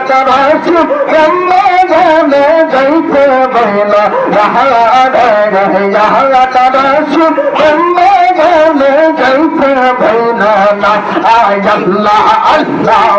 কাছাকাছি জন্মে জন্মে যাইতে বলা কাছাকাছি জন্মে জন্মে যাইতে বলা না আয় আল্লাহ আল্লাহ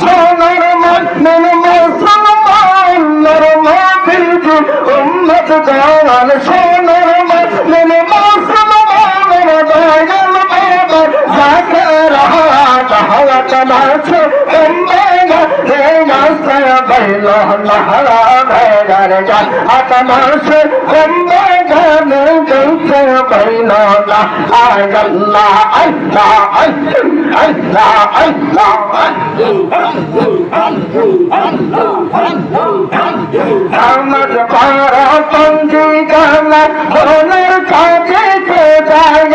সোনার মন মুসলমান নরমাবিজ উম্মত জান সোনার মন মুসলমান দয়াল বাবা রহা চাহা চলাছে উম্মেগা হে নাস্তা বাইল নহরা ভেগার যা আতমাসে উম্মেগা নে জৈতে বাইল না আয় আল্লাহ আল্লাহ আল্লাহ আল্লাহ আমার পারা পঞ্জি গালা মনের কাজে কে যায়